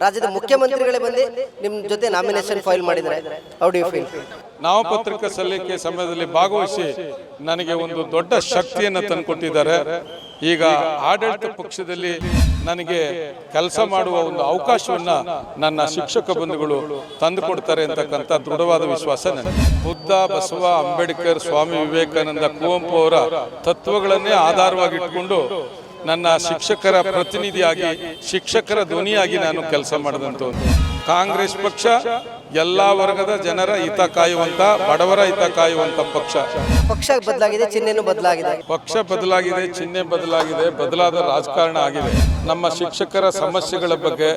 ರಾಜ್ಯದ ಮುಖ್ಯಮಂತ್ರಿಗಳೇ ಬಂದು ನಿಮ್ಮ ಜೊತೆ ನಾಮಿನೇಷನ್ ಫೈಲ್ ಮಾಡಿದರೆ ಹೌ ಡು ಯು ಫೀಲ್ ನಾಮಪತ್ರಿಕ ಸಲ್ಲಿಕೆ ಸಮಯದಲ್ಲಿ ಭಾಗವಹಿಸಿ ನನಗೆ ಒಂದು ದೊಡ್ಡ ಶಕ್ತಿಯನ್ನು ತಂದುಕೊಟ್ಟಿದ್ದಾರೆ. ಈಗ ಆಡಳಿತ ಪಕ್ಷದಲ್ಲಿ ನನಗೆ ಕೆಲಸ ಮಾಡುವ ಒಂದು ಅವಕಾಶವನ್ನು ನನ್ನ ಶಿಕ್ಷಕ ಬಂಧುಗಳು ತಂದುಕೊಡ್ತಾರೆ ಅಂತಕ್ಕಂಥ ದೃಢವಾದ ವಿಶ್ವಾಸ ನನಗೆ ಬುದ್ಧ ಬಸವ ಅಂಬೇಡ್ಕರ್ ಸ್ವಾಮಿ ವಿವೇಕಾನಂದ ಕುವೆಂಪು ಅವರ ತತ್ವಗಳನ್ನೇ ಆಧಾರವಾಗಿಟ್ಕೊಂಡು ನನ್ನ ಶಿಕ್ಷಕರ ಪ್ರತಿನಿಧಿಯಾಗಿ ಶಿಕ್ಷಕರ ಧ್ವನಿಯಾಗಿ ನಾನು ಕೆಲಸ ಮಾಡಿದಂಥ ಕಾಂಗ್ರೆಸ್ ಪಕ್ಷ ಎಲ್ಲ ವರ್ಗದ ಜನರ ಹಿತ ಕಾಯುವಂತ ಬಡವರ ಹಿತ ಕಾಯುವಂತ ಪಕ್ಷ. ಪಕ್ಷ ಬದಲಾಗಿದೆ ಚಿಹ್ನೆನೂ ಬದಲಾಗಿದೆ. ಪಕ್ಷ ಬದಲಾಗಿದೆ ಚಿಹ್ನೆ ಬದಲಾಗಿದೆ ಬದಲಾದ ರಾಜಕಾರಣ ಆಗಿದೆ. ನಮ್ಮ ಶಿಕ್ಷಕರ ಸಮಸ್ಯೆಗಳ ಬಗ್ಗೆ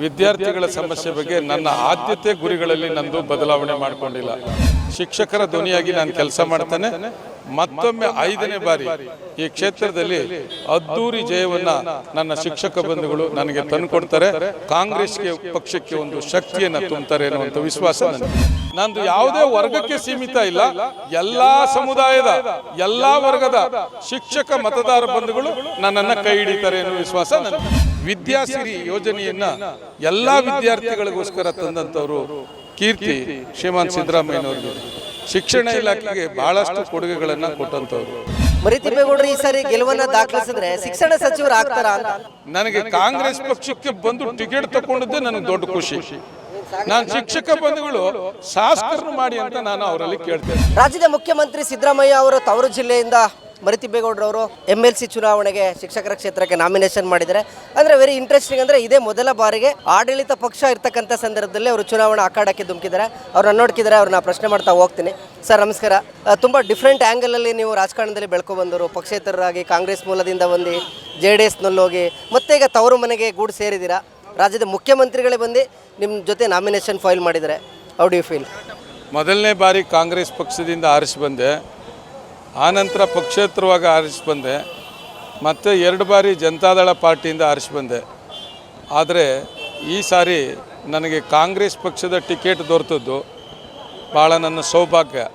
ವಿದ್ಯಾರ್ಥಿಗಳ ಸಮಸ್ಯೆ ಬಗ್ಗೆ ನನ್ನ ಆದ್ಯತೆ ಗುರಿಗಳಲ್ಲಿ ನಂದು ಬದಲಾವಣೆ ಮಾಡಿಕೊಂಡಿಲ್ಲ. ಶಿಕ್ಷಕರ ಧ್ವನಿಯಾಗಿ ನಾನು ಕೆಲಸ ಮಾಡ್ತೇನೆ. ಮತ್ತೊಮ್ಮೆ ಐದನೇ ಬಾರಿ ಈ ಕ್ಷೇತ್ರದಲ್ಲಿ ಅದ್ದೂರಿ ಜಯವನ್ನ ನನ್ನ ಶಿಕ್ಷಕ ಬಂಧುಗಳು ನನಗೆ ತಂದುಕೊಡ್ತಾರೆ. ಕಾಂಗ್ರೆಸ್ಗೆ ಪಕ್ಷಕ್ಕೆ ಒಂದು ಶಕ್ತಿಯನ್ನ ತುಂಬುತ್ತಾರೆ ಅನ್ನುವಂಥ ವಿಶ್ವಾಸ ನಂದು ಯಾವುದೇ ವರ್ಗಕ್ಕೆ ಸೀಮಿತ ಇಲ್ಲ. ಎಲ್ಲಾ ಸಮುದಾಯದ ಎಲ್ಲಾ ವರ್ಗದ ಶಿಕ್ಷಕ ಮತದಾರ ಬಂಧುಗಳು ನನ್ನನ್ನ ಕೈ ಹಿಡಿತಾರೆ ಅನ್ನೋ ವಿಶ್ವಾಸ ನನಗೆ ವಿದ್ಯಾಸಿರಿ ಯೋಜನೆಯನ್ನ ಎಲ್ಲಾ ವಿದ್ಯಾರ್ಥಿಗಳಿಗೋಸ್ಕರ ತಂದಂತವರು ಕೀರ್ತಿ ಶ್ರೀಮಾನ್ ಸಿದ್ದರಾಮಯ್ಯನವರಿಗೆ. ಶಿಕ್ಷಣ ಇಲಾಖೆಗೆ ಬಹಳಷ್ಟು ಕೊಡುಗೆಗಳನ್ನು ಕೊಟ್ಟಂತವ್ರು ಮರಿತಿಬ್ಬೇಗೌಡರು ಈ ಸಾರಿ ಗೆಲುವನ್ನ ದಾಖಲಿಸಿದ್ರೆ ಶಿಕ್ಷಣ ಸಚಿವರು ಆಗ್ತಾರ ಅಂತ? ನನಗೆ ಕಾಂಗ್ರೆಸ್ ಪಕ್ಷಕ್ಕೆ ಬಂದು ಟಿಕೆಟ್ ತಗೊಂಡಿದ್ದೆ ನನಗೆ ದೊಡ್ಡ ಖುಷಿ. ನಾನು ಶಿಕ್ಷಕ ಬಂಧುಗಳು ಶಾಸಕರನ್ನು ಮಾಡಿ ಅಂತ ನಾನು ಅವರಲ್ಲಿ ಕೇಳ್ತೇನೆ. ರಾಜ್ಯದ ಮುಖ್ಯಮಂತ್ರಿ ಸಿದ್ದರಾಮಯ್ಯ ಅವರು ತವರು ಜಿಲ್ಲೆಯಿಂದ ಮರಿತಿಬ್ಬೇಗೌಡರವರು ಎಂ ಎಲ್ ಸಿ ಚುನಾವಣೆಗೆ ಶಿಕ್ಷಕರ ಕ್ಷೇತ್ರಕ್ಕೆ ನಾಮಿನೇಷನ್ ಮಾಡಿದ್ದಾರೆ. ಅಂದರೆ ವೆರಿ ಇಂಟ್ರೆಸ್ಟಿಂಗ್ ಅಂದರೆ ಇದೇ ಮೊದಲ ಬಾರಿಗೆ ಆಡಳಿತ ಪಕ್ಷ ಇರ್ತಕ್ಕಂಥ ಸಂದರ್ಭದಲ್ಲಿ ಅವರು ಚುನಾವಣಾ ಅಖಾಡಕ್ಕೆ ಧುಮುಕಿದ್ದಾರೆ. ಅವ್ರನ್ನ ನೋಡ್ಕಿದ್ದಾರೆ, ಅವ್ರನ್ನ ಪ್ರಶ್ನೆ ಮಾಡ್ತಾ ಹೋಗ್ತೀನಿ. ಸರ್, ನಮಸ್ಕಾರ. ತುಂಬ ಡಿಫ್ರೆಂಟ್ ಆ್ಯಂಗಲಲ್ಲಿ ನೀವು ರಾಜಕಾರಣದಲ್ಲಿ ಬೆಳ್ಕೊಬಂದರು ಪಕ್ಷೇತರರಾಗಿ, ಕಾಂಗ್ರೆಸ್ ಮೂಲದಿಂದ ಬಂದು ಜೆ ಡಿ ಎಸ್ನಲ್ಲೋಗಿ ಮತ್ತೆ ಈಗ ತವರು ಮನೆಗೆ ಗೂಡು ಸೇರಿದ್ದೀರಾ? ರಾಜ್ಯದ ಮುಖ್ಯಮಂತ್ರಿಗಳೇ ಬಂದು ನಿಮ್ಮ ಜೊತೆ ನಾಮಿನೇಷನ್ ಫೈಲ್ ಮಾಡಿದ್ದಾರೆ. ಹೌ ಡು ಯು ಫೀಲ್ ಮೊದಲನೇ ಬಾರಿ ಕಾಂಗ್ರೆಸ್ ಪಕ್ಷದಿಂದ ಆರಿಸಿ ಬಂದೆ. ಆನಂತರ ಪಕ್ಷೇತರವಾಗಿ ಆರಿಸಿ ಬಂದೆ. ಮತ್ತು ಎರಡು ಬಾರಿ ಜನತಾದಳ ಪಾರ್ಟಿಯಿಂದ ಆರಿಸಿ ಬಂದೆ. ಆದರೆ ಈ ಸಾರಿ ನನಗೆ ಕಾಂಗ್ರೆಸ್ ಪಕ್ಷದ ಟಿಕೆಟ್ ದೊರೆತದ್ದು ಭಾಳ ನನ್ನ ಸೌಭಾಗ್ಯ.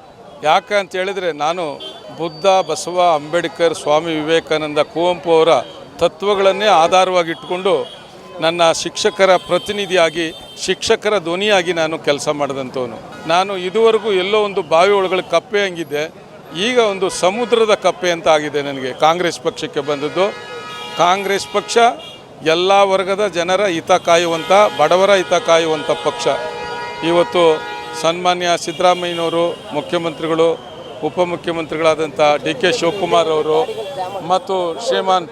ಯಾಕೆ ಅಂತ ಹೇಳಿದರೆ ನಾನು ಬುದ್ಧ, ಬಸವ, ಅಂಬೇಡ್ಕರ್, ಸ್ವಾಮಿ ವಿವೇಕಾನಂದ, ಕುವೆಂಪು ಅವರ ತತ್ವಗಳನ್ನೇ ಆಧಾರವಾಗಿಟ್ಟುಕೊಂಡು ನನ್ನ ಶಿಕ್ಷಕರ ಪ್ರತಿನಿಧಿಯಾಗಿ, ಶಿಕ್ಷಕರ ಧ್ವನಿಯಾಗಿ ನಾನು ಕೆಲಸ ಮಾಡಿದಂಥವನು. ನಾನು ಇದುವರೆಗೂ ಎಲ್ಲೋ ಒಂದು ಬಾವಿ ಒಳಗಡೆ ಕಪ್ಪೆ ಹಂಗಿದ್ದೆ. ಈಗ ಒಂದು ಸಮುದ್ರದ ಕಪ್ಪೆ ಅಂತ ಆಗಿದೆ ನನಗೆ. ಕಾಂಗ್ರೆಸ್ ಪಕ್ಷಕ್ಕೆ ಬಂದದ್ದು. ಕಾಂಗ್ರೆಸ್ ಪಕ್ಷ ಎಲ್ಲ ವರ್ಗದ ಜನರ ಹಿತ ಕಾಯುವಂಥ ಬಡವರ ಹಿತ ಕಾಯುವಂಥ ಪಕ್ಷ. ಇವತ್ತು ಸನ್ಮಾನ್ಯ ಸಿದ್ದರಾಮಯ್ಯನವರು, ಮುಖ್ಯಮಂತ್ರಿಗಳು ಉಪಮುಖ್ಯಮಂತ್ರಿಗಳಾದಂಥ ಡಿ ಕೆ ಶಿವಕುಮಾರ್ ಅವರು ಮತ್ತು ಶ್ರೀಮಾನ್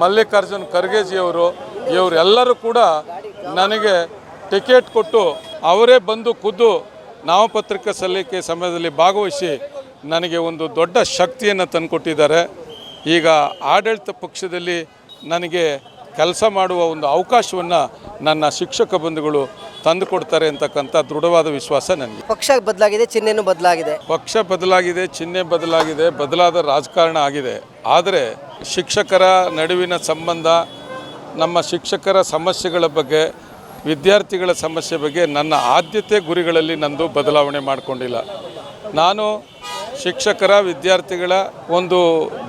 ಮಲ್ಲಿಕಾರ್ಜುನ್ ಖರ್ಗೆಜಿಯವರು ಇವರೆಲ್ಲರೂ ಕೂಡ ನನಗೆ ಟಿಕೆಟ್ ಕೊಟ್ಟು ಅವರೇ ಬಂದು ಖುದ್ದು ನಾಮಪತ್ರಿಕೆ ಸಲ್ಲಿಕೆ ಸಮಯದಲ್ಲಿ ಭಾಗವಹಿಸಿ ನನಗೆ ಒಂದು ದೊಡ್ಡ ಶಕ್ತಿಯನ್ನು ತಂದುಕೊಟ್ಟಿದ್ದಾರೆ. ಈಗ ಆಡಳಿತ ಪಕ್ಷದಲ್ಲಿ ನನಗೆ ಕೆಲಸ ಮಾಡುವ ಒಂದು ಅವಕಾಶವನ್ನು ನನ್ನ ಶಿಕ್ಷಕ ಬಂಧುಗಳು ತಂದುಕೊಡ್ತಾರೆ ಅಂತಕ್ಕಂಥ ದೃಢವಾದ ವಿಶ್ವಾಸ ನನಗೆ ಪಕ್ಷ ಬದಲಾಗಿದೆ ಚಿಹ್ನೆನೂ ಬದಲಾಗಿದೆ. ಪಕ್ಷ ಬದಲಾಗಿದೆ ಚಿಹ್ನೆ ಬದಲಾಗಿದೆ ಬದಲಾದ ರಾಜಕಾರಣ ಆಗಿದೆ. ಆದರೆ ಶಿಕ್ಷಕರ ನಡುವಿನ ಸಂಬಂಧ ನಮ್ಮ ಶಿಕ್ಷಕರ ಸಮಸ್ಯೆಗಳ ಬಗ್ಗೆ ವಿದ್ಯಾರ್ಥಿಗಳ ಸಮಸ್ಯೆ ಬಗ್ಗೆ ನನ್ನ ಆದ್ಯತೆ ಗುರಿಗಳಲ್ಲಿ ನಂದು ಬದಲಾವಣೆ ಮಾಡಿಕೊಂಡಿಲ್ಲ. ನಾನು ಶಿಕ್ಷಕರ ವಿದ್ಯಾರ್ಥಿಗಳ ಒಂದು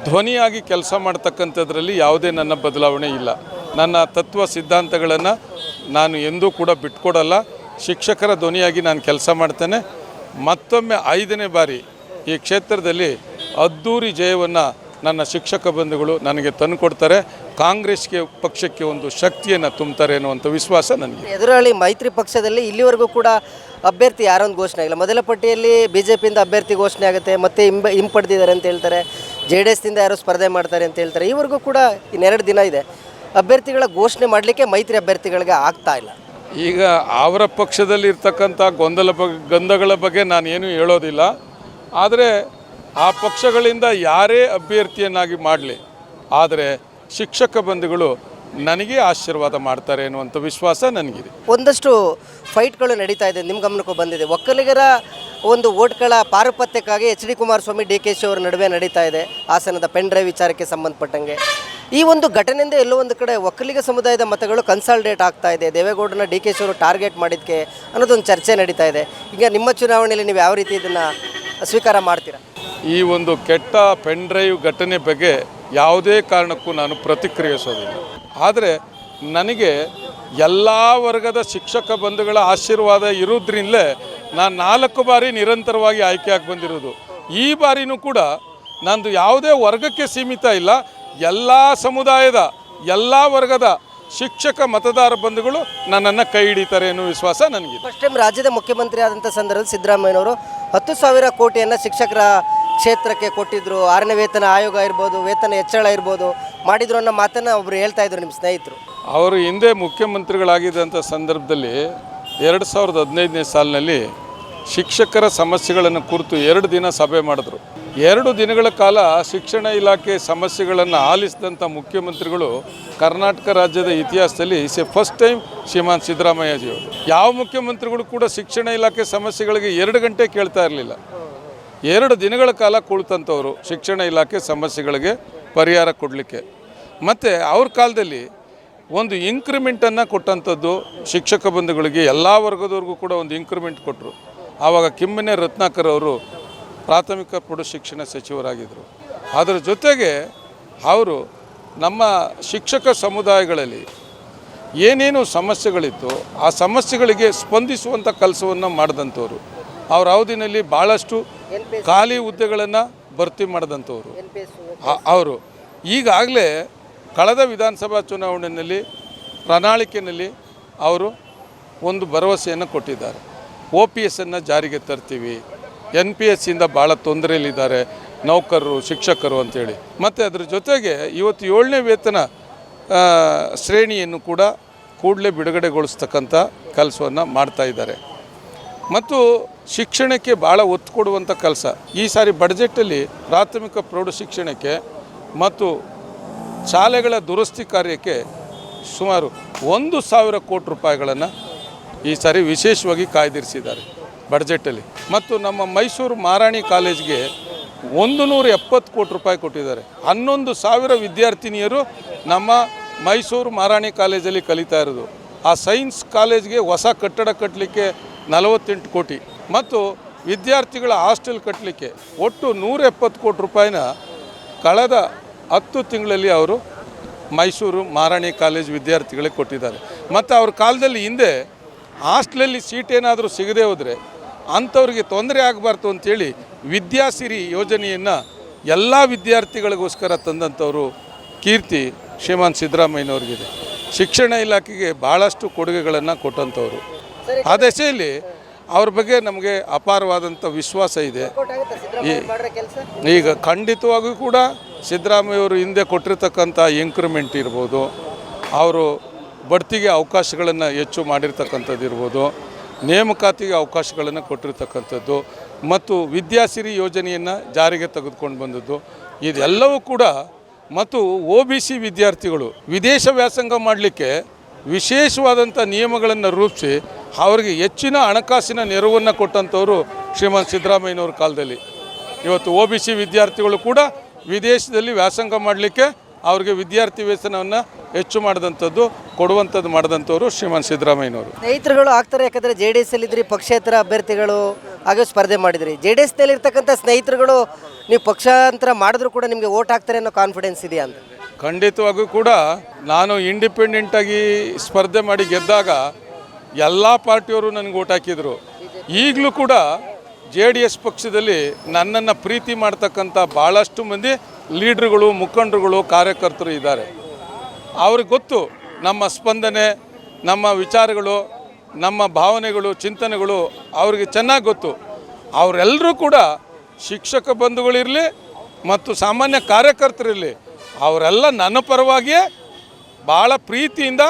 ಧ್ವನಿಯಾಗಿ ಕೆಲಸ ಮಾಡ್ತಕ್ಕಂಥದ್ರಲ್ಲಿ ಯಾವುದೇ ನನ್ನ ಬದಲಾವಣೆ ಇಲ್ಲ. ನನ್ನ ತತ್ವ ಸಿದ್ಧಾಂತಗಳನ್ನು ನಾನು ಎಂದೂ ಕೂಡ ಬಿಟ್ಕೊಡಲ್ಲ. ಶಿಕ್ಷಕರ ಧ್ವನಿಯಾಗಿ ನಾನು ಕೆಲಸ ಮಾಡ್ತೇನೆ. ಮತ್ತೊಮ್ಮೆ ಐದನೇ ಬಾರಿ ಈ ಕ್ಷೇತ್ರದಲ್ಲಿ ಅದ್ದೂರಿ ಜಯವನ್ನು ನನ್ನ ಶಿಕ್ಷಕ ಬಂಧುಗಳು ನನಗೆ ತಂದುಕೊಡ್ತಾರೆ. ಕಾಂಗ್ರೆಸ್ಗೆ ಪಕ್ಷಕ್ಕೆ ಒಂದು ಶಕ್ತಿಯನ್ನು ತುಂಬುತ್ತಾರೆ ಅನ್ನುವಂಥ ವಿಶ್ವಾಸ ನನಗೆ ಎದುರಾಳಿ ಮೈತ್ರಿ ಪಕ್ಷದಲ್ಲಿ ಇಲ್ಲಿವರೆಗೂ ಕೂಡ ಅಭ್ಯರ್ಥಿ ಯಾರೊಂದು ಘೋಷಣೆ ಆಗಿಲ್ಲ. ಮೊದಲ ಪಟ್ಟಿಯಲ್ಲಿ ಬಿ ಜೆ ಪಿಯಿಂದ ಅಭ್ಯರ್ಥಿ ಘೋಷಣೆ ಆಗುತ್ತೆ ಮತ್ತೆ ಹಿಂಬ ಹಿಂಪಡೆದಿದ್ದಾರೆ ಅಂತ ಹೇಳ್ತಾರೆ. ಜೆ ಡಿ ಎಸ್ನಿಂದ ಯಾರೋ ಸ್ಪರ್ಧೆ ಮಾಡ್ತಾರೆ ಅಂತ ಹೇಳ್ತಾರೆ. ಈವರೆಗೂ ಕೂಡ ಇನ್ನೆರಡು ದಿನ ಇದೆ. ಅಭ್ಯರ್ಥಿಗಳ ಘೋಷಣೆ ಮಾಡಲಿಕ್ಕೆ ಮೈತ್ರಿ ಅಭ್ಯರ್ಥಿಗಳಿಗೆ ಆಗ್ತಾ ಇಲ್ಲ. ಈಗ ಅವರ ಪಕ್ಷದಲ್ಲಿ ಇರ್ತಕ್ಕಂಥ ಗೊಂದಲ ಬಗ್ಗೆ ಗಂಧಗಳ ಬಗ್ಗೆ ನಾನೇನು ಹೇಳೋದಿಲ್ಲ. ಆದರೆ ಆ ಪಕ್ಷಗಳಿಂದ ಯಾರೇ ಅಭ್ಯರ್ಥಿಯನ್ನಾಗಿ ಮಾಡಲಿ ಆದರೆ ಶಿಕ್ಷಕ ಬಂಧುಗಳು ನನಗೆ ಆಶೀರ್ವಾದ ಮಾಡ್ತಾರೆ ಅನ್ನುವಂಥ ವಿಶ್ವಾಸ ನನಗಿದೆ. ಒಂದಷ್ಟು ಫೈಟ್ಗಳು ನಡೀತಾ ಇದೆ ನಿಮ್ಮ ಗಮನಕ್ಕೂ ಬಂದಿದೆ. ಒಕ್ಕಲಿಗರ ಒಂದು ಓಟ್ಗಳ ಪಾರುಪತ್ಯಕ್ಕಾಗಿ H D Kumaraswamy D K Shi ಅವರ ನಡುವೆ ನಡೀತಾ ಇದೆ ಹಾಸನದ ಪೆನ್ ಡ್ರೈವ್ ವಿಚಾರಕ್ಕೆ ಸಂಬಂಧಪಟ್ಟಂಗೆ. ಈ ಒಂದು ಘಟನೆಯಿಂದ ಎಲ್ಲೋ ಒಂದು ಕಡೆ ಒಕ್ಕಲಿಗ ಸಮುದಾಯದ ಮತಗಳು ಕನ್ಸಾಲ್ಡೇಟ್ ಆಗ್ತಾ ಇದೆ. ದೇವೇಗೌಡರನ್ನ ಡಿ ಕೆ ಶಿ ಅವರು ಟಾರ್ಗೆಟ್ ಮಾಡಿದ್ದಕ್ಕೆ ಅನ್ನೋದೊಂದು ಚರ್ಚೆ ನಡೀತಾ ಇದೆ. ಈಗ ನಿಮ್ಮ ಚುನಾವಣೆಯಲ್ಲಿ ನೀವು ಯಾವ ರೀತಿ ಇದನ್ನು ಸ್ವೀಕಾರ ಮಾಡ್ತೀರಾ? ಈ ಒಂದು ಕೆಟ್ಟ ಪೆನ್ ಡ್ರೈವ್ ಘಟನೆ ಬಗ್ಗೆ ಯಾವುದೇ ಕಾರಣಕ್ಕೂ ನಾನು ಪ್ರತಿಕ್ರಿಯಿಸೋದಿಲ್ಲ. ಆದರೆ ನನಗೆ ಎಲ್ಲ ವರ್ಗದ ಶಿಕ್ಷಕ ಬಂಧುಗಳ ಆಶೀರ್ವಾದ ಇರೋದ್ರಿಂದಲೇ ನಾನು ನಾಲ್ಕು ಬಾರಿ ನಿರಂತರವಾಗಿ ಆಯ್ಕೆಯಾಗಿ ಬಂದಿರೋದು. ಈ ಬಾರಿನೂ ಕೂಡ ನಂದು ಯಾವುದೇ ವರ್ಗಕ್ಕೆ ಸೀಮಿತ ಇಲ್ಲ. ಎಲ್ಲ ಸಮುದಾಯದ, ಎಲ್ಲ ವರ್ಗದ ಶಿಕ್ಷಕ ಮತದಾರ ಬಂಧುಗಳು ನನ್ನನ್ನು ಕೈ ಹಿಡಿತಾರೆ ಎನ್ನುವ ವಿಶ್ವಾಸ ನನಗಿದೆ. ಫಸ್ಟ್ ಟೈಮ್ ರಾಜ್ಯದ ಮುಖ್ಯಮಂತ್ರಿ ಆದಂಥ ಸಂದರ್ಭದಲ್ಲಿ ಸಿದ್ದರಾಮಯ್ಯನವರು ಹತ್ತು ಸಾವಿರ ಕೋಟಿಯನ್ನು ಶಿಕ್ಷಕರ ಕ್ಷೇತ್ರಕ್ಕೆ ಕೊಟ್ಟಿದ್ರು, ಆರನೇ ವೇತನ ಆಯೋಗ ಇರ್ಬೋದು, ವೇತನ ಹೆಚ್ಚಳ ಇರ್ಬೋದು, ಮಾಡಿದ್ರು ಅನ್ನೋ ಮಾತನ್ನು ಒಬ್ಬರು ಹೇಳ್ತಾ ಇದ್ರು ನಿಮ್ಮ ಸ್ನೇಹಿತರು. ಅವರು ಹಿಂದೆ ಮುಖ್ಯಮಂತ್ರಿಗಳಾಗಿದ್ದಂಥ ಸಂದರ್ಭದಲ್ಲಿ ಎರಡು ಸಾವಿರದ ಹದಿನೈದನೇ ಸಾಲಿನಲ್ಲಿ ಶಿಕ್ಷಕರ ಸಮಸ್ಯೆಗಳನ್ನು ಕುರಿತು ಎರಡು ದಿನ ಸಭೆ ಮಾಡಿದ್ರು. ಎರಡು ದಿನಗಳ ಕಾಲ ಶಿಕ್ಷಣ ಇಲಾಖೆ ಸಮಸ್ಯೆಗಳನ್ನು ಆಲಿಸಿದಂಥ ಮುಖ್ಯಮಂತ್ರಿಗಳು ಕರ್ನಾಟಕ ರಾಜ್ಯದ ಇತಿಹಾಸದಲ್ಲಿ is a first time Shriman ಸಿದ್ದರಾಮಯ್ಯಜಿಯವರು. ಯಾವ ಮುಖ್ಯಮಂತ್ರಿಗಳು ಕೂಡ ಶಿಕ್ಷಣ ಇಲಾಖೆ ಸಮಸ್ಯೆಗಳಿಗೆ ಎರಡು ಗಂಟೆ ಕೇಳ್ತಾ ಇರಲಿಲ್ಲ. ಎರಡು ದಿನಗಳ ಕಾಲ ಕುಳಿತಂಥವ್ರು ಶಿಕ್ಷಣ ಇಲಾಖೆ ಸಮಸ್ಯೆಗಳಿಗೆ ಪರಿಹಾರ ಕೊಡಲಿಕ್ಕೆ. ಮತ್ತು ಅವ್ರ ಕಾಲದಲ್ಲಿ ಒಂದು ಇಂಕ್ರಿಮೆಂಟನ್ನು ಕೊಟ್ಟಂಥದ್ದು ಶಿಕ್ಷಕ ಬಂಧುಗಳಿಗೆ ಎಲ್ಲ ವರ್ಗದವ್ರಿಗೂ ಕೂಡ ಒಂದು ಇಂಕ್ರಿಮೆಂಟ್ ಕೊಟ್ಟರು ಆವಾಗ ಕಿಮ್ಮನೆ ರತ್ನಾಕರ್ ಅವರು ಪ್ರಾಥಮಿಕ ಪ್ರೌಢ ಶಿಕ್ಷಣ ಸಚಿವರಾಗಿದ್ದರು ಅದರ ಜೊತೆಗೆ ಅವರು ನಮ್ಮ ಶಿಕ್ಷಕ ಸಮುದಾಯಗಳಲ್ಲಿ ಏನೇನು ಸಮಸ್ಯೆಗಳಿತ್ತು, ಆ ಸಮಸ್ಯೆಗಳಿಗೆ ಸ್ಪಂದಿಸುವಂಥ ಕೆಲಸವನ್ನು ಮಾಡಿದಂಥವ್ರು ಅವ್ರ ಅವಧಿನಲ್ಲಿ ಭಾಳಷ್ಟು ಖಾಲಿ ಹುದ್ದೆಗಳನ್ನು ಭರ್ತಿ ಮಾಡಿದಂಥವ್ರು. ಅವರು. ಈಗಾಗಲೇ ಕಳೆದ ವಿಧಾನಸಭಾ ಚುನಾವಣೆಯಲ್ಲಿ ಪ್ರಣಾಳಿಕೆಯಲ್ಲಿ ಅವರು ಒಂದು ಭರವಸೆಯನ್ನು ಕೊಟ್ಟಿದ್ದಾರೆ. ಒ ಪಿ ಎಸ್ಸನ್ನು ಜಾರಿಗೆ ತರ್ತೀವಿ. ಎನ್ ಪಿ ಎಸ್ಸಿಂದ ಭಾಳ ತೊಂದರೆಯಲ್ಲಿದ್ದಾರೆ. ನೌಕರರು ಶಿಕ್ಷಕರು ಅಂತೇಳಿ. ಮತ್ತು ಅದ್ರ ಜೊತೆಗೆ ಇವತ್ತು ಏಳನೇ ವೇತನ ಶ್ರೇಣಿಯನ್ನು ಕೂಡ ಕೂಡಲೇ ಬಿಡುಗಡೆಗೊಳಿಸ್ತಕ್ಕಂಥ ಕೆಲಸವನ್ನು ಮಾಡ್ತಾ ಇದ್ದಾರೆ. ಮತ್ತು ಶಿಕ್ಷಣಕ್ಕೆ ಭಾಳ ಒತ್ತು ಕೊಡುವಂಥ ಕೆಲಸ. ಈ ಸಾರಿ ಬಡ್ಜೆಟಲ್ಲಿ ಪ್ರಾಥಮಿಕ ಪ್ರೌಢ ಶಿಕ್ಷಣಕ್ಕೆ ಮತ್ತು ಶಾಲೆಗಳ ದುರಸ್ತಿ ಕಾರ್ಯಕ್ಕೆ ಸುಮಾರು ಒಂದು ಸಾವಿರ ಕೋಟಿ ರೂಪಾಯಿಗಳನ್ನು ಈ ಸಾರಿ ವಿಶೇಷವಾಗಿ ಕಾಯ್ದಿರಿಸಿದ್ದಾರೆ ಬಡ್ಜೆಟಲ್ಲಿ ಮತ್ತು ನಮ್ಮ ಮೈಸೂರು ಮಹಾರಾಣಿ ಕಾಲೇಜ್ಗೆ ಒಂದು ನೂರ ಎಪ್ಪತ್ತು ಕೋಟಿ ರೂಪಾಯಿ ಕೊಟ್ಟಿದ್ದಾರೆ. ಹನ್ನೊಂದು ಸಾವಿರ ವಿದ್ಯಾರ್ಥಿನಿಯರು ನಮ್ಮ ಮೈಸೂರು ಮಹಾರಾಣಿ ಕಾಲೇಜಲ್ಲಿ ಕಲಿತಾ ಇರೋದು. ಆ ಸೈನ್ಸ್ ಕಾಲೇಜ್ಗೆ ಹೊಸ ಕಟ್ಟಡ ಕಟ್ಟಲಿಕ್ಕೆ ನಲವತ್ತೆಂಟು ಕೋಟಿ. ಮತ್ತು ವಿದ್ಯಾರ್ಥಿಗಳ ಹಾಸ್ಟೆಲ್ ಕಟ್ಟಲಿಕ್ಕೆ ಒಟ್ಟು ನೂರ ಎಪ್ಪತ್ತು ಕೋಟಿ ರೂಪಾಯಿನ ಕಳೆದ ಹತ್ತು ತಿಂಗಳಲ್ಲಿ ಅವರು ಮೈಸೂರು ಮಹಾರಾಣಿ ಕಾಲೇಜ್ ವಿದ್ಯಾರ್ಥಿಗಳಿಗೆ ಕೊಟ್ಟಿದ್ದಾರೆ. ಮತ್ತು ಅವ್ರ ಕಾಲದಲ್ಲಿ ಹಿಂದೆ ಹಾಸ್ಟ್ಲಲ್ಲಿ ಸೀಟ್ ಏನಾದರೂ ಸಿಗದೆ ಹೋದರೆ ಅಂಥವ್ರಿಗೆ ತೊಂದರೆ ಆಗಬಾರ್ದು ಅಂಥೇಳಿ ವಿದ್ಯಾಸಿರಿ ಯೋಜನೆಯನ್ನು ಎಲ್ಲ ವಿದ್ಯಾರ್ಥಿಗಳಿಗೋಸ್ಕರ ತಂದಂಥವರು ಕೀರ್ತಿ ಶ್ರೀಮಾನ್ ಸಿದ್ದರಾಮಯ್ಯನವ್ರಿಗಿದೆ. ಶಿಕ್ಷಣ ಇಲಾಖೆಗೆ ಭಾಳಷ್ಟು ಕೊಡುಗೆಗಳನ್ನು ಕೊಟ್ಟಂಥವ್ರು. ಆ ದೆಸೆಯಲ್ಲಿ ಅವ್ರ ಬಗ್ಗೆ ನಮಗೆ ಅಪಾರವಾದಂಥ ವಿಶ್ವಾಸ ಇದೆ. ಈಗ ಖಂಡಿತವಾಗಿಯೂ ಕೂಡ ಸಿದ್ದರಾಮಯ್ಯವರು ಹಿಂದೆ ಕೊಟ್ಟಿರ್ತಕ್ಕಂಥ ಇಂಕ್ರಿಮೆಂಟ್ ಇರ್ಬೋದು. ಅವರು ಬಡ್ತಿಗೆ ಅವಕಾಶಗಳನ್ನು ಹೆಚ್ಚು ಮಾಡಿರ್ತಕ್ಕಂಥದ್ದು ಇರ್ಬೋದು. ನೇಮಕಾತಿಗೆ ಅವಕಾಶಗಳನ್ನು ಕೊಟ್ಟಿರ್ತಕ್ಕಂಥದ್ದು. ಮತ್ತು ವಿದ್ಯಾಸಿರಿ ಯೋಜನೆಯನ್ನು ಜಾರಿಗೆ ತೆಗೆದುಕೊಂಡು ಬಂದದ್ದು. ಇದೆಲ್ಲವೂ ಕೂಡ ಮತ್ತು ಒ ಬಿ ಸಿ ವಿದ್ಯಾರ್ಥಿಗಳು ವಿದೇಶ ವ್ಯಾಸಂಗ ಮಾಡಲಿಕ್ಕೆ ವಿಶೇಷವಾದಂಥ ನಿಯಮಗಳನ್ನು ರೂಪಿಸಿ ಅವರಿಗೆ ಹೆಚ್ಚಿನ ಹಣಕಾಸಿನ ನೆರವನ್ನು ಕೊಟ್ಟಂಥವರು ಶ್ರೀಮಂತ ಸಿದ್ದರಾಮಯ್ಯನವ್ರ ಕಾಲದಲ್ಲಿ. ಇವತ್ತು ಒ ಬಿ ಸಿ ವಿದ್ಯಾರ್ಥಿಗಳು ಕೂಡ ವಿದೇಶದಲ್ಲಿ ವ್ಯಾಸಂಗ ಮಾಡಲಿಕ್ಕೆ ಅವ್ರಿಗೆ ವಿದ್ಯಾರ್ಥಿ ವೇತನವನ್ನು ಹೆಚ್ಚು ಮಾಡಿದಂಥದ್ದು ಕೊಡುವಂಥದ್ದು ಮಾಡಿದಂಥವ್ರು ಶ್ರೀಮಂತ ಸಿದ್ದರಾಮಯ್ಯನವರು. ಸ್ನೇಹಿತರುಗಳು ಆಗ್ತಾರೆ ಯಾಕಂದರೆ ಜೆ ಡಿ ಎಸ್ ಅಲ್ಲಿದ್ರಿ ಪಕ್ಷೇತರ ಅಭ್ಯರ್ಥಿಗಳು ಹಾಗೆ ಸ್ಪರ್ಧೆ ಮಾಡಿದ್ರಿ. ಜೆ ಡಿ ಎಸ್ನಲ್ಲಿರ್ತಕ್ಕಂಥ ಸ್ನೇಹಿತರುಗಳು ನೀವು ಪಕ್ಷಾಂತರ ಮಾಡಿದ್ರು ಕೂಡ ನಿಮಗೆ ಓಟ್ ಹಾಕ್ತಾರೆ ಅನ್ನೋ ಕಾನ್ಫಿಡೆನ್ಸ್ ಇದೆಯಾ ಅಂತ? ಖಂಡಿತವಾಗೂ ಕೂಡ ನಾನು ಇಂಡಿಪೆಂಡೆಂಟಾಗಿ ಸ್ಪರ್ಧೆ ಮಾಡಿ ಗೆದ್ದಾಗ ಎಲ್ಲ ಪಾರ್ಟಿಯವರು ನನಗೆ ಓಟ್ ಹಾಕಿದರು. ಈಗಲೂ ಕೂಡ ಜೆ ಡಿ ಎಸ್ ಪಕ್ಷದಲ್ಲಿ ನನ್ನನ್ನು ಪ್ರೀತಿ ಮಾಡ್ತಕ್ಕಂಥ ಭಾಳಷ್ಟು ಮಂದಿ ಲೀಡ್ರುಗಳು, ಮುಖಂಡರುಗಳು, ಕಾರ್ಯಕರ್ತರು ಇದ್ದಾರೆ. ಅವ್ರಿಗೆ ಗೊತ್ತು ನಮ್ಮ ಸ್ಪಂದನೆ, ನಮ್ಮ ವಿಚಾರಗಳು, ನಮ್ಮ ಭಾವನೆಗಳು, ಚಿಂತನೆಗಳು ಅವ್ರಿಗೆ ಚೆನ್ನಾಗಿ ಗೊತ್ತು. ಅವರೆಲ್ಲರೂ ಕೂಡ ಶಿಕ್ಷಕ ಬಂಧುಗಳಿರಲಿ ಮತ್ತು ಸಾಮಾನ್ಯ ಕಾರ್ಯಕರ್ತರಿರಲಿ, ಅವರೆಲ್ಲ ನನ್ನ ಪರವಾಗಿಯೇ ಭಾಳ ಪ್ರೀತಿಯಿಂದ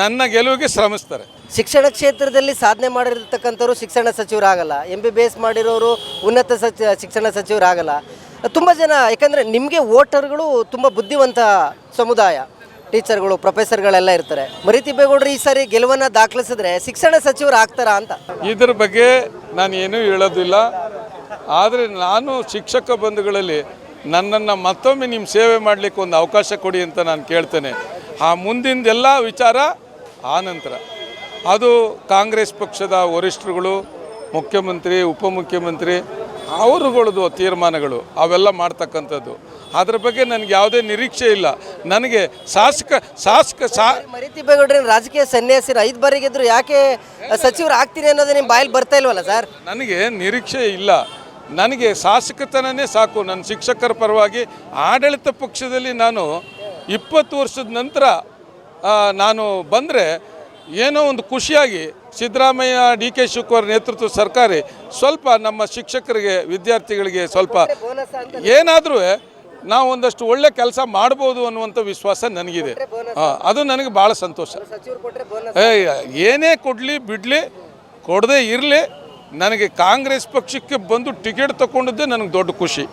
ನನ್ನ ಗೆಲುವಿಗೆ ಶ್ರಮಿಸ್ತಾರೆ. ಶಿಕ್ಷಣ ಕ್ಷೇತ್ರದಲ್ಲಿ ಸಾಧನೆ ಮಾಡಿರ್ತಕ್ಕಂಥವ್ರು ಶಿಕ್ಷಣ ಸಚಿವರಾಗಲ್ಲ. ಎಂ ಬಿ ಬಿ ಎಸ್ ಮಾಡಿರೋರು ಉನ್ನತ ಸಚ, ಶಿಕ್ಷಣ ಸಚಿವರಾಗಲ್ಲ. ತುಂಬ ಜನ, ಯಾಕಂದರೆ ನಿಮಗೆ ವೋಟರ್ಗಳು ತುಂಬ ಬುದ್ಧಿವಂತ ಸಮುದಾಯ. ಟೀಚರ್ಗಳು, ಪ್ರೊಫೆಸರ್ಗಳೆಲ್ಲ ಇರ್ತಾರೆ. ಮರಿತಿಬ್ಬೇಗೌಡರು ಈ ಸಾರಿ ಗೆಲುವನ್ನು ದಾಖಲಿಸಿದ್ರೆ ಶಿಕ್ಷಣ ಸಚಿವರು ಆಗ್ತಾರಾ ಅಂತ? ಇದ್ರ ಬಗ್ಗೆ ನಾನು ಏನೂ ಹೇಳೋದಿಲ್ಲ. ಆದರೆ ನಾನು ಶಿಕ್ಷಕ ಬಂಧುಗಳಲ್ಲಿ ನನ್ನನ್ನು ಮತ್ತೊಮ್ಮೆ ನಿಮ್ಮ ಸೇವೆ ಮಾಡಲಿಕ್ಕೆ ಒಂದು ಅವಕಾಶ ಕೊಡಿ ಅಂತ ನಾನು ಕೇಳ್ತೇನೆ. ಆ ಮುಂದಿಂದೆಲ್ಲ ವಿಚಾರ ಆನಂತರ ನಂತರ. ಅದು ಕಾಂಗ್ರೆಸ್ ಪಕ್ಷದ ವರಿಷ್ಠರುಗಳು ಮುಖ್ಯಮಂತ್ರಿ ಉಪಮುಖ್ಯಮಂತ್ರಿ ಅವರುಗಳದು ತೀರ್ಮಾನಗಳು ಅವೆಲ್ಲ ಮಾಡ್ತಕ್ಕಂಥದ್ದು. ಅದ್ರ ಬಗ್ಗೆ ನನಗೆ ಯಾವುದೇ ನಿರೀಕ್ಷೆ ಇಲ್ಲ. ನನಗೆ ಶಾಸಕ ಶಾಸಕ ಸಾ ಮರಿತಿಬೇಗೌಡ್ರ ರಾಜಕೀಯ ಸನ್ಯಾಸಿರು ಐದು ಬಾರಿ ಗೆದ್ರು ಯಾಕೆ ಸಚಿವರು ಆಗ್ತೀನಿ ಅನ್ನೋದು ನಿಮ್ಮ ಬಾಯಲ್ಲಿ ಬರ್ತಾ ಇಲ್ವಲ್ಲ ಸರ್? ನನಗೆ ನಿರೀಕ್ಷೆ ಇಲ್ಲ. ನನಗೆ ಶಾಸಕತನನೇ ಸಾಕು. ನನ್ನ ಶಿಕ್ಷಕರ ಪರವಾಗಿ ಆಡಳಿತ ಪಕ್ಷದಲ್ಲಿ ನಾನು ಇಪ್ಪತ್ತು ವರ್ಷದ ನಂತರ ನಾನು ಬಂದರೆ ಏನೋ ಒಂದು ಖುಷಿಯಾಗಿ ಸಿದ್ದರಾಮಯ್ಯ, ಡಿ ಕೆ ಶಿವಕುಮಾರ್ ನೇತೃತ್ವ ಸರ್ಕಾರಿ ಸ್ವಲ್ಪ ನಮ್ಮ ಶಿಕ್ಷಕರಿಗೆ, ವಿದ್ಯಾರ್ಥಿಗಳಿಗೆ ಸ್ವಲ್ಪ ಏನಾದರೂ ನಾವು ಒಂದಷ್ಟು ಒಳ್ಳೆ ಕೆಲಸ ಮಾಡ್ಬೋದು ಅನ್ನುವಂಥ ವಿಶ್ವಾಸ ನನಗಿದೆ. ಹಾಂ ಅದು ನನಗೆ ಭಾಳ ಸಂತೋಷ. ಏನೇ ಕೊಡಲಿ, ಬಿಡಲಿ, ಕೊಡದೇ ಇರಲಿ, ನನಗೆ ಕಾಂಗ್ರೆಸ್ ಪಕ್ಷಕ್ಕೆ ಬಂದು ಟಿಕೆಟ್ ತಗೊಂಡಿದ್ದೆ ನನಗೆ ದೊಡ್ಡ ಖುಷಿ.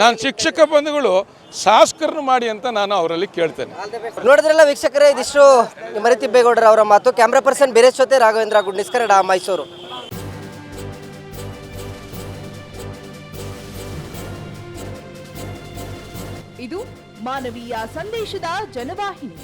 ನಾನು ಶಿಕ್ಷಕ ಬಂಧುಗಳು ಶಾಸಕರನ್ನು ಮಾಡಿ ಅಂತ ನಾನು ಅವರಲ್ಲಿ ಕೇಳ್ತೇನೆ. ನೋಡಿದ್ರಲ್ಲ ವೀಕ್ಷಕರೇ ಇದಿಷ್ಟು ಮರಿತಿಬ್ಬೇಗೌಡರ ಅವರ ಮಾತು. ಕ್ಯಾಮ್ರಾ ಪರ್ಸನ್ ಬೇರೆ ಜೊತೆ ರಾಘವೇಂದ್ರ ಡಾ ಮೈಸೂರು. ಇದು ಮಾನವೀಯ ಸಂದೇಶದ ಜನವಾಹಿನಿ.